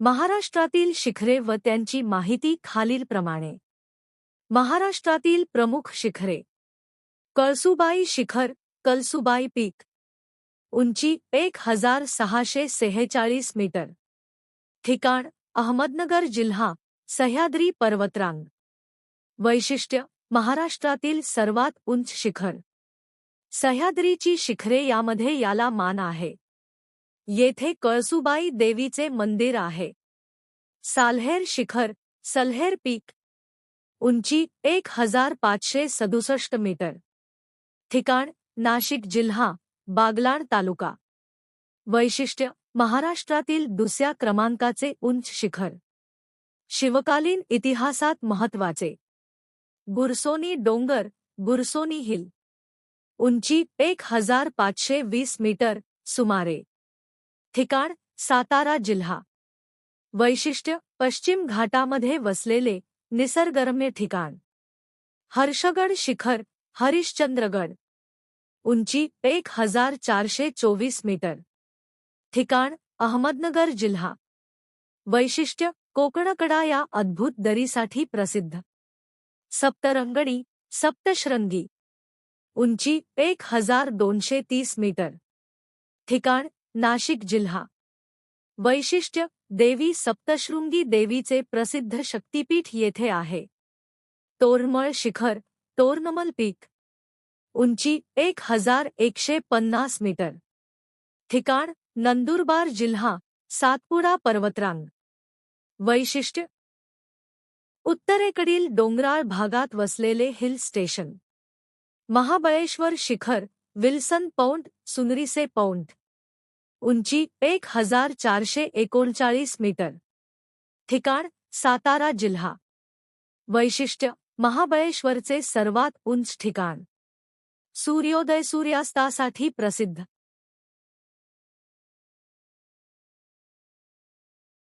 महाराष्ट्रातील शिखरे व त्यांची माहिती खालीलप्रमाणे महाराष्ट्रातील प्रमुख शिखरे. कळसुबाई शिखर कलसुबाई पीक. उंची एक हजार सहाशे सेहेचाळीस मीटर. ठिकाण अहमदनगर जिल्हा सह्याद्री पर्वतरांग. वैशिष्ट्य महाराष्ट्रातील सर्वात उंच शिखर. सह्याद्रीची शिखरे यामध्ये याला मान आहे. येथे कळसुबाई देवीचे मंदिर आहे. साल्हेर शिखर सल्हेर पीक उंची एक हजार पाचशे सदुसष्ट मीटर. ठिकाण नाशिक जिल्हा बागलाण तालुका. वैशिष्ट्य महाराष्ट्रातील दुसऱ्या क्रमांकाचे उंच शिखर. शिवकालीन इतिहासात महत्त्वाचे गुरसोनी डोंगर गुरसोनी हिल. उंची एक हजार पाचशे वीस मीटर सुमारे ठिकाण सातारा जिल्हा. वैशिष्ट्य, पश्चिम घाटामध्ये वसलेले निसर्गरम्य ठिकाण. हर्षगड शिखर, हरिश्चंद्रगड. उंची एक हज़ार चारशे चोवीस मीटर. ठिकाण, अहमदनगर जिल्हा. वैशिष्ट्य, कोकणकडा या अद्भुत दरीसाठी प्रसिद्ध. सप्तरंगणी, सप्तशृंगी. उंची एक हज़ार दोनशे तीस मीटर. ठिकाण नाशिक जिल्हा. वैशिष्ट्य, देवी सप्तशृंगी देवीचे प्रसिद्ध शक्तीपीठ येथे आहे. तोरमळ शिखर तोरनमल पीक. उंची एक हज़ार एकशे पन्नास मीटर. ठिकाण, नंदुरबार जिल्हा, सातपुडा पर्वतरांग. वैशिष्ट्य, उत्तरेकडील डोंगराळ भागात वसलेले हिल स्टेशन. महाबळेश्वर शिखर, विल्सन पौंड, सुनरीसे पौंड. उंची एक हज़ार चारशे एकोणचाळीस मीटर. ठिकाण सातारा जिल्हा. वैशिष्ट्य, महाबळेश्वरचे सर्वात उंच ठिकाण. सूर्योदय सूर्यास्तासाठी प्रसिद्ध.